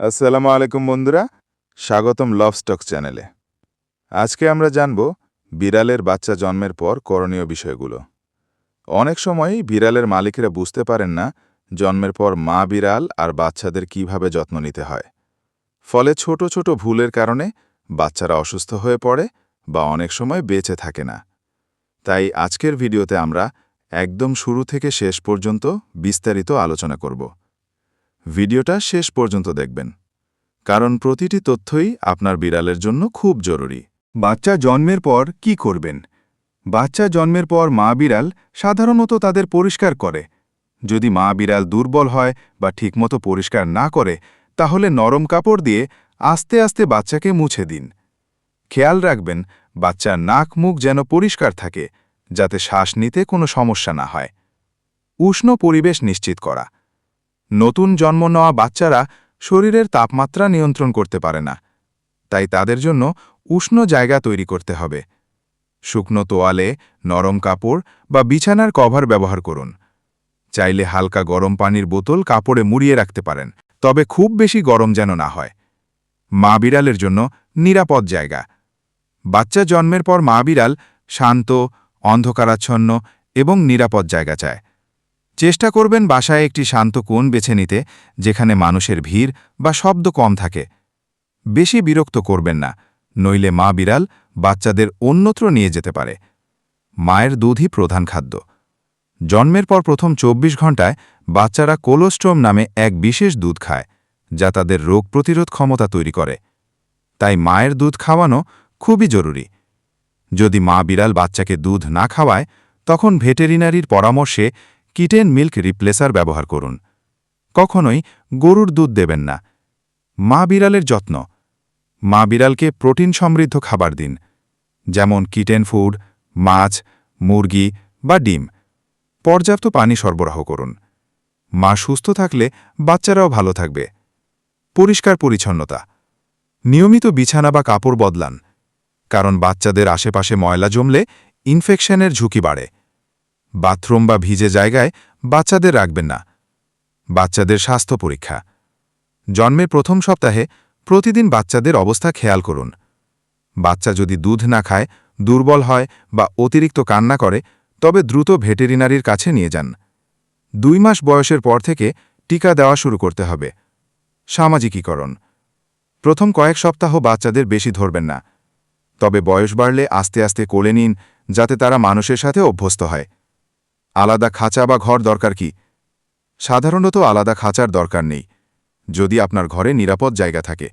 আসসালামু আলাইকুম বন্ধুরা, স্বাগতম লভ স্টক চ্যানেলে আজকে আমরা জানব বিড়ালের বাচ্চা জন্মের পর করণীয় বিষয়গুলো। অনেক সময়ই বিড়ালের মালিকেরা বুঝতে পারেন না জন্মের পর মা বিড়াল আর বাচ্চাদের কীভাবে যত্ন নিতে হয়। ফলে ছোট ছোট ভুলের কারণে বাচ্চারা অসুস্থ হয়ে পড়ে বা অনেক সময় বেঁচে থাকে না। তাই আজকের ভিডিওতে আমরা একদম শুরু থেকে শেষ পর্যন্ত বিস্তারিত আলোচনা করব। ভিডিওটা শেষ পর্যন্ত দেখবেন। কারণ প্রতিটি তথ্যই আপনার বিড়ালের জন্য খুব জরুরি। বাচ্চা জন্মের পর কি করবেন? বাচ্চা জন্মের পর মা বিড়াল সাধারণত তাদের পরিষ্কার করে। যদি মা বিড়াল দুর্বল হয় বা ঠিকমতো পরিষ্কার না করে, তাহলে নরম কাপড় দিয়ে আস্তে আস্তে বাচ্চাকে মুছে দিন। খেয়াল রাখবেন, বাচ্চার নাক মুখ যেন পরিষ্কার থাকে, যাতে শ্বাস নিতে কোনো সমস্যা না হয়। উষ্ণ পরিবেশ নিশ্চিত করা। নতুন জন্ম নেওয়া বাচ্চারা শরীরের তাপমাত্রা নিয়ন্ত্রণ করতে পারে না। তাই তাদের জন্য উষ্ণ জায়গা তৈরি করতে হবে। শুকনো তোয়ালে নরম কাপড় বা বিছানার কভার ব্যবহার করুন। চাইলে হালকা গরম পানির বোতল কাপড়ে মুড়িয়ে রাখতে পারেন, তবে খুব বেশি গরম যেন না হয়। মা বিড়ালের জন্য নিরাপদ জায়গা। বাচ্চা জন্মের পর মা বিড়াল শান্ত, অন্ধকারাচ্ছন্ন এবং নিরাপদ জায়গা চায়। চেষ্টা করবেন বাসায় একটি শান্ত কোণ বেছে নিতে, যেখানে মানুষের ভিড় বা শব্দ কম থাকে। বেশি বিরক্ত করবেন না, নইলে মা বিড়াল বাচ্চাদের অন্যত্র নিয়ে যেতে পারে। মায়ের দুধই প্রধান খাদ্য। জন্মের পর প্রথম ২৪ ঘন্টায় বাচ্চারা কোলোস্ট্রোম নামে এক বিশেষ দুধ খায়, যা তাদের রোগ প্রতিরোধ ক্ষমতা তৈরি করে। তাই মায়ের দুধ খাওয়ানো খুবই জরুরি। যদি মা বিড়াল বাচ্চাকে দুধ না খাওয়ায়, তখন ভেটেরিনারির পরামর্শে কিটেন মিল্ক রিপ্লেসার ব্যবহার করুন। কখনোই গরুর দুধ দেবেন না। মা বিড়ালের যত্ন। মা বিড়ালকে প্রোটিন সমৃদ্ধ খাবার দিন, যেমন কিটেন ফুড, মাছ, মুরগি বা ডিম। পর্যাপ্ত পানি সরবরাহ করুন। মা সুস্থ থাকলে বাচ্চারাও ভালো থাকবে। পরিষ্কার পরিচ্ছন্নতা। নিয়মিত বিছানা বা কাপড় বদলান, কারণ বাচ্চাদের আশেপাশে ময়লা জমলে ইনফেকশনের ঝুঁকি বাড়ে। বাথরুম বা ভিজে জায়গায় বাচ্চাদের রাখবেন না। বাচ্চাদের স্বাস্থ্য পরীক্ষা। জন্মের প্রথম সপ্তাহে প্রতিদিন বাচ্চাদের অবস্থা খেয়াল করুন। বাচ্চা যদি দুধ না খায়, দুর্বল হয় বা অতিরিক্ত কান্না করে, তবে দ্রুত ভেটেরিনারির কাছে নিয়ে যান। দুই মাস বয়সের পর থেকে টিকা দেওয়া শুরু করতে হবে। সামাজিকীকরণ। প্রথম কয়েক সপ্তাহ বাচ্চাদের বেশি ধরবেন না। তবে বয়স বাড়লে আস্তে আস্তে কোলে নিন, যাতে তারা মানুষের সাথে অভ্যস্ত হয়। আলাদা খাঁচা বা ঘর দরকার কি? সাধারণত আলাদা খাঁচার দরকার নেই, যদি আপনার ঘরে নিরাপদ জায়গা থাকে।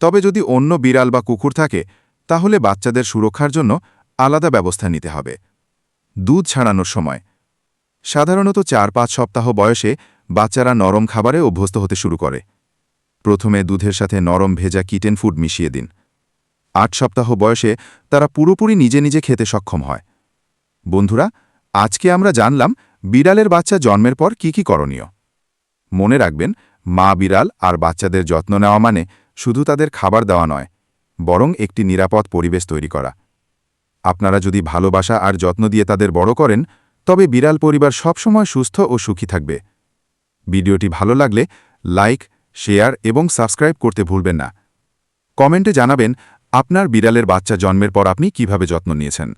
তবে যদি অন্য বিড়াল বা কুকুর থাকে, তাহলে বাচ্চাদের সুরক্ষার জন্য আলাদা ব্যবস্থা নিতে হবে। দুধ ছাড়ানোর সময়। সাধারণত চার পাঁচ সপ্তাহ বয়সে বাচ্চারা নরম খাবারে অভ্যস্ত হতে শুরু করে। প্রথমে দুধের সাথে নরম ভেজা কিটেন ফুড মিশিয়ে দিন। আট সপ্তাহ বয়সে তারা পুরোপুরি নিজে নিজে খেতে সক্ষম হয়। বন্ধুরা আজকে আমরা জানলাম, বিড়ালের বাচ্চা জন্মের পর কি কি করণীয়। মনে রাখবেন, মা বিড়াল আর বাচ্চাদের যত্ন নেওয়া মানে শুধু তাদের খাবার দেওয়া নয়, বরং একটি নিরাপদ পরিবেশ তৈরি করা। আপনারা যদি ভালোবাসা আর যত্ন দিয়ে তাদের বড় করেন, তবে বিড়াল পরিবার সবসময় সুস্থ ও সুখী থাকবে। ভিডিওটি ভালো লাগলে লাইক, শেয়ার এবং সাবস্ক্রাইব করতে ভুলবেন না। কমেন্টে জানাবেন, আপনার বিড়ালের বাচ্চা জন্মের পর আপনি কীভাবে যত্ন নিয়েছেন।